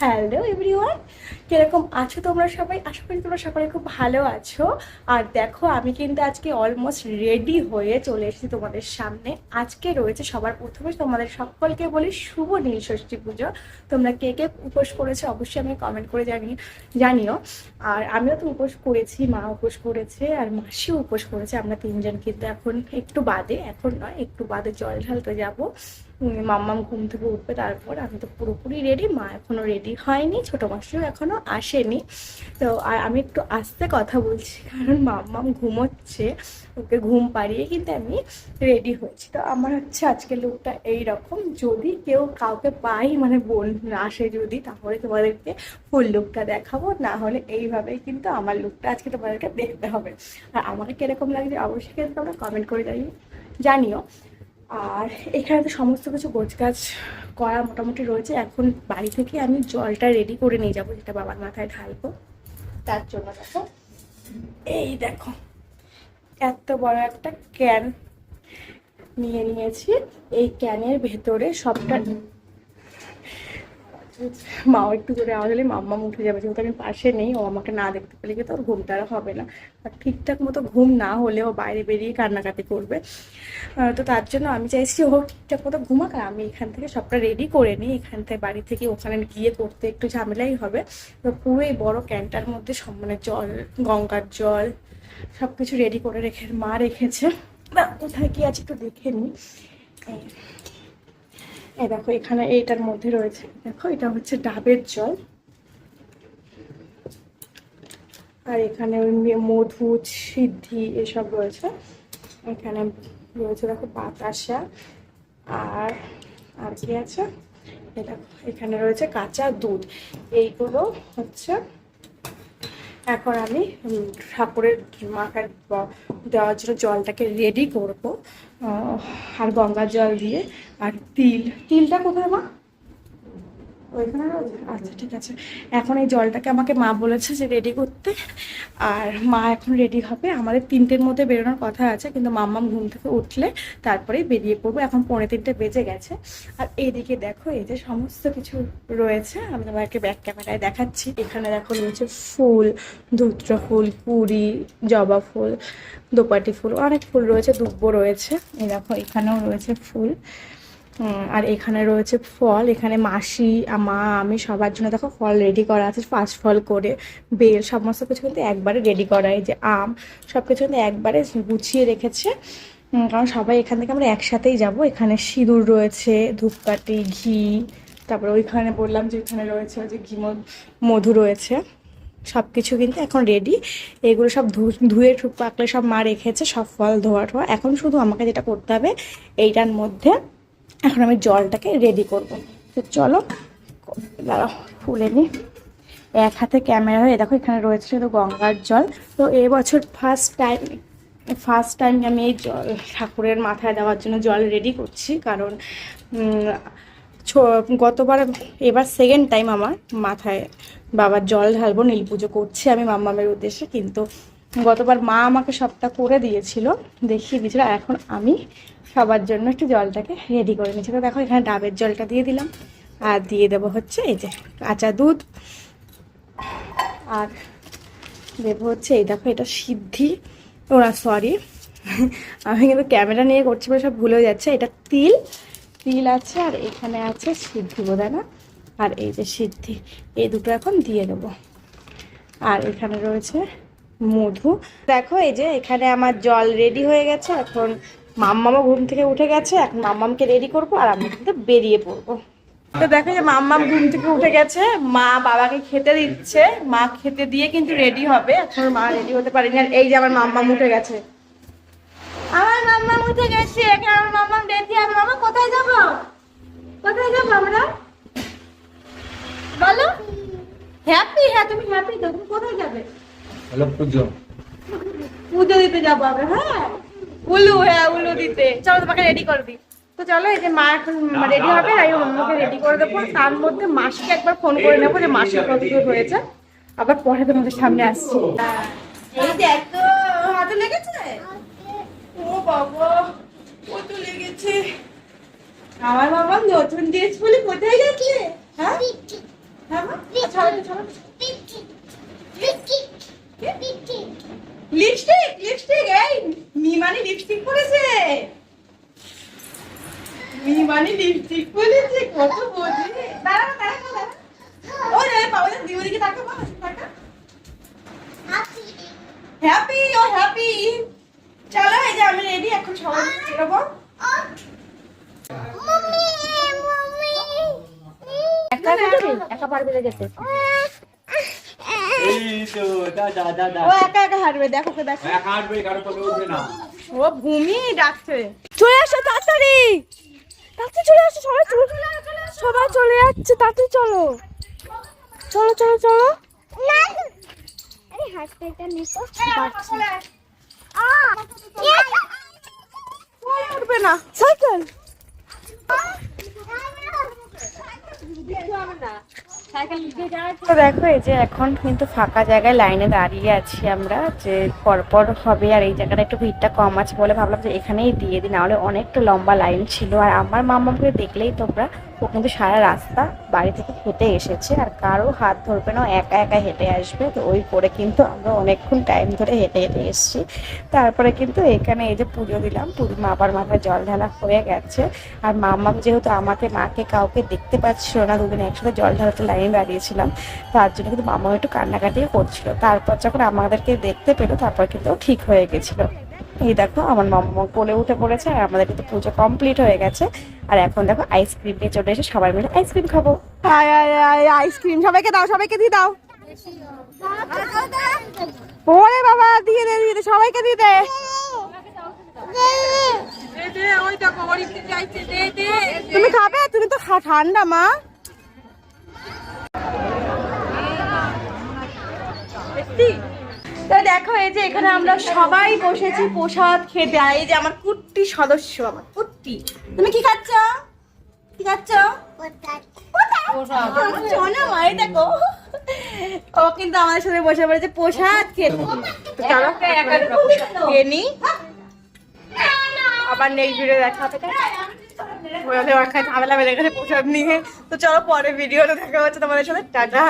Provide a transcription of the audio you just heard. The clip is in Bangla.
হ্যালো এভরিওয়ান কীরকম আছো তোমরা সবাই? আশা করি তোমরা সবাই খুব ভালো আছো। আর দেখো, আমি কিন্তু আজকে অলমোস্ট রেডি হয়ে চলে এসেছি তোমাদের সামনে। আজকে রয়েছে সবার প্রথমে তোমাদের সকলকে বলি শুভ নীল ষষ্ঠী পুজো। তোমরা কে কে উপোস করেছ অবশ্যই আমি কমেন্ট করে জানি, জানিও। আর আমিও তো উপোস করেছি, মা উপোস করেছে, আর মাসিও উপোস করেছে। আমরা তিনজন কিন্তু এখন একটু বাদে, এখন নয়, একটু বাদে জল ঢালতে যাব। মাম্মাম ঘুম থেকে উঠবে তারপর আমি তো পুরোপুরি রেডি মা এখনও রেডি হয়নি, ছোট মাসিও এখনও আসেনি। তো আর আমি একটু আস্তে কথা বলছি, কারণ মাম্মাম ঘুমোচ্ছে, ওকে ঘুম পাড়িয়ে কিন্তু আমি রেডি হয়েছি। তো আমার হচ্ছে আজকে লুকটা এই রকম যদি কেউ কাউকে পাই মানে বোন আসে যদি, তাহলে তোমাদেরকে ফুল লুকটা দেখাবো, না হলে এইভাবেই কিন্তু আমার লুকটা আজকে তোমাদেরকে দেখতে হবে। আর আমাকে কীরকম লাগছে, অবশ্যই কিন্তু তোমরা কমেন্ট করে জানিও। জানিও। আর এখানে তো সমস্ত কিছু গোছ গাছ করা মোটামুটি রয়েছে। এখন বাড়ি থেকে আমি জলটা রেডি করে নিয়ে যাব, যেটা বাবার মাথায় ঢালবো। তার জন্য দেখো। এই দেখো, এত বড় একটা ক্যান নিয়ে নিয়েছি। এই ক্যানের ভেতরে সবটা মাও একটু করে আওয়াজ হলে মাম্মা উঠে যাবে। যেহেতু আমি পাশে নেই, ও আমাকে না দেখতে পেলে কিন্তু ওর ঘুমটা হবে না। আর ঠিকঠাক মতো ঘুম না হলে ও বাইরে বেরিয়ে কান্নাকাটি করবে। তো তার জন্য আমি চাইছি ও ঠিকঠাক মতো ঘুমাক আর আমি এখান থেকে সবটা রেডি করে নিই। এখান থেকে বাড়ি থেকে ওখানে গিয়ে করতে একটু ঝামেলাই হবে। তো পুরো এই বড় ক্যানটার মধ্যে মানে জল, গঙ্গার জল সব কিছু রেডি করে রেখে, মা রেখেছে। না, কোথায় কি আছে একটু দেখে নিই। এই দেখো, এখানে এইটার মধ্যে রয়েছে। দেখো, এটা হচ্ছে ডাবের জল। আর এখানে মধু, সিদ্ধি এসব রয়েছে। এখানে রয়েছে দেখো বাতাসা। আর আর কি আছে? দেখো, এখানে রয়েছে কাঁচা দুধ। এইগুলো হচ্ছে, এখন আমি ঠাকুরের ব- দেওয়ার জন্য জলটাকে রেডি করব। আর গঙ্গার জল দিয়ে। আর তিল তিলটা কোথায় মা? আচ্ছা ঠিক আছে। এখন এই জলটাকে আমাকে মা বলেছে যে রেডি করতে। আর মা এখন রেডি হবে। আমাদের তিনটের মধ্যে বেরোনোর কথা আছে, কিন্তু মাম্মাম ঘুম থেকে উঠলে তারপরেই বেরিয়ে পড়ব। এখন পৌনে তিনটে বেজে গেছে। আর এইদিকে দেখো, এই যে সমস্ত কিছু রয়েছে। আমি তোমাকে ব্যাক ক্যামেরায় দেখাচ্ছি। এখানে দেখো রয়েছে ফুল, ধুত্র ফুল, পুরি, জবা ফুল, দোপাটি ফুল, অনেক ফুল রয়েছে, দুব্বো রয়েছে। এই দেখো, এখানেও রয়েছে ফুল। আর এখানে রয়েছে ফল, এখানে মাসি মা আমি সবার জন্য দেখো ফল রেডি করা আছে পাঁচ ফল করে, বেল, সমস্ত কিছু কিন্তু একবারে রেডি করা, এই যে আম সব কিছু কিন্তু একবারে গুছিয়ে রেখেছে। কারণ সবাই এখান থেকে আমরা একসাথেই যাব। এখানে সিঁদুর রয়েছে, ধূপকাঠি, ঘি, তারপরে ওইখানে বললাম যে এখানে রয়েছে যে ঘি, মধু- রয়েছে। সব কিছু কিন্তু এখন রেডি এগুলো সব ধুয়ে ঠুক পাকলে সব মা রেখেছে, সব ফল ধোয়া ঠোয়া এখন শুধু আমাকে যেটা করতে হবে, এইটার মধ্যে এখন আমি জলটাকে রেডি করব। তো চলো, দাঁড়াও, ফুলে নিই এক হাতে ক্যামেরা হয়ে, দেখো এখানে রয়েছে শুধু গঙ্গার জল। তো এবছর ফার্স্ট টাইম ফার্স্ট টাইম আমি এই জল, ঠাকুরের মাথায় দেওয়ার জন্য জল রেডি করছি। কারণ গতবার, এবার সেকেন্ড টাইম আমার মাথায় বাবার জল ঢালবো, নীল পুজো করছি আমি মাম্মামের উদ্দেশ্যে। কিন্তু গতবার মা আমাকে সবটা করে দিয়েছিল, দেখিয়ে দিয়েছিল এখন আমি সবার জন্য একটু জলটাকে রেডি করে নিয়েছি। তো দেখো, এখানে ডাবের জলটা দিয়ে দিলাম, আর দিয়ে দেবো হচ্ছে এই যে কাঁচা দুধ। আর দেবো হচ্ছে এই দেখো, এটা সিদ্ধি, ওরা সরি আমি কিন্তু ক্যামেরা নিয়ে করছি বলে সব ভুলে যাচ্ছে, এটা তিল তিল আছে আর এখানে আছে সিদ্ধি বোধহয় না? আর এই যে সিদ্ধি, এই দুটো এখন দিয়ে দেবো। আর এখানে রয়েছে মধু। দেখো, এই যে এখানে আমার জল রেডি হয়ে গেছে। এখন মাম্মামও ঘুম থেকে উঠে গেছে। এখন মাম্মামকে রেডি করব আর আমি কিন্তু বেরিয়ে পড়ব। তো দেখো যে মাম্মাম ঘুম থেকে উঠে গেছে। মা বাবাকে খেতে দিচ্ছে। মা খেতে দিয়ে কিন্তু রেডি হবে। এখন মা রেডি হতে পারেনি। আর এই যে আমার মাম্মাম উঠে গেছে। আমার মাম্মাম উঠে গেছে। এখন আমার মাম্মাম রেডি হবে। মামা কোথায় যাব? কোথায় যাব আমরা? বলো। হ্যাপি? হ্যাঁ তুমি হ্যাপি তো। তুমি কোথায় যাবে? হ্যালো পুজো। পুজো দিতে যাব আমরা হ্যাঁ। উলু হ্যাঁ উলু দিতে। চলো তোমাকে রেডি করে দিই। তো চলো এই যে মা এখন রেডি হবে আর আমি অন্যকে রেডি করে দেবো। তার মধ্যে মাসিকে একবার ফোন করে নেব যে মাসির কত দূর হয়েছে। আবার পরে তোমাদের সামনে আসছি। এই দেখ তো হাতে লেগেছে? ও বাবা কত লেগেছে। আমার বাবা নতুন ড্রেস বলে কোথায় গেছে হ্যাঁ? হ্যাঁ লিপস্টিক লিপস্টিক এই মিমানি লিপস্টিক পরেছে। মিমানি লিপস্টিক পরেছে কত বোঝে দাঁড়া দাঁড়া দাঁড়া ওই রে বাবা দি ওদিকে তাকা মা তাকা হ্যাপি ও হ্যাপি চলো এই যে আমি রেডি এখন সবাই বেরোবো একা পারবে যেতে এই তো দাদা দাদা ও একা একা হাঁটবে দেখো কে দেখো। এক হাঁটবে কারও পথে উঠবে না। ও ঘুমিয়ে ডাকছে চলে আসো তাড়াতাড়ি। তাড়াতাড়ি চলে আসো সবাই চলে। সবাই চলে যাচ্ছে তাড়াতাড়ি চলো। চলো চলো চলো। উঠবে না। সাইকেল। তো দেখো, এই যে এখন কিন্তু ফাঁকা জায়গায় লাইনে দাঁড়িয়ে আছি আমরা, যে পরপর হবে আর এই জায়গাটা একটু ভিড়টা কম আছে বলে ভাবলাম যে এখানেই দিয়ে দিই, নাহলে অনেকটা লম্বা লাইন ছিল। আর আমার মামাকে দেখলেই তোমরা ও কিন্তু সারা রাস্তা বাড়ি থেকে হেঁটে এসেছে আর কারও হাত ধরবে না একা একা হেঁটে আসবে। তো ওই করে কিন্তু আমরা অনেকক্ষণ টাইম ধরে হেঁটে হেঁটে এসেছি। তারপরে কিন্তু এখানে এই যে পুজো দিলাম, পুজো মাবার মাথায় জল ঢালা হয়ে গেছে। আর মামাম যেহেতু আমাকে, মাকে কাউকে দেখতে পাচ্ছিল না, দুদিন একসাথে জল ঢালাতে লাইনে দাঁড়িয়েছিলাম, তার জন্য কিন্তু মামা একটু কান্নাকাটিও করছিল। তারপর যখন আমাদেরকে দেখতে পেল, তারপর কিন্তু ঠিক হয়ে গেছিল। এই দেখো আমার মামা কোলে উঠে পড়েছে আর আমাদের কিন্তু পুজো কমপ্লিট হয়ে গেছে। আর এখন দেখো আইসক্রিম নিয়ে চলে এসে সবাই মিলে আইসক্রিম খাব। আয় আয় আয় আইসক্রিম সবাইকে দাও সবাইকে দিয়ে দাও। ওরে বাবা দিয়ে দে দিয়ে দে সবাইকে দিয়ে দে। তুমি খাবে? তুমি তো ঠান্ডা মা। তো দেখো এই যে এখানে আমরা সবাই বসেছি প্রসাদ খেতে। আর এই যে আমার কুট্টি সদস্য আমার কুট্টি। তুমি কি খাচ্ছ? কি খাচ্ছ? মা, দেখো। ও কিন্তু আমাদের সাথে বসে পড়েছে প্রসাদ খেতে। চলো খেয়ে নি। আবার নেক্সট ভিডিও দেখা হবে ঝামেলা বেড়ে গেছে প্রসাদ নিয়ে। তো চলো পরে ভিডিওতে দেখা হচ্ছে তোমাদের সাথে। টাটা।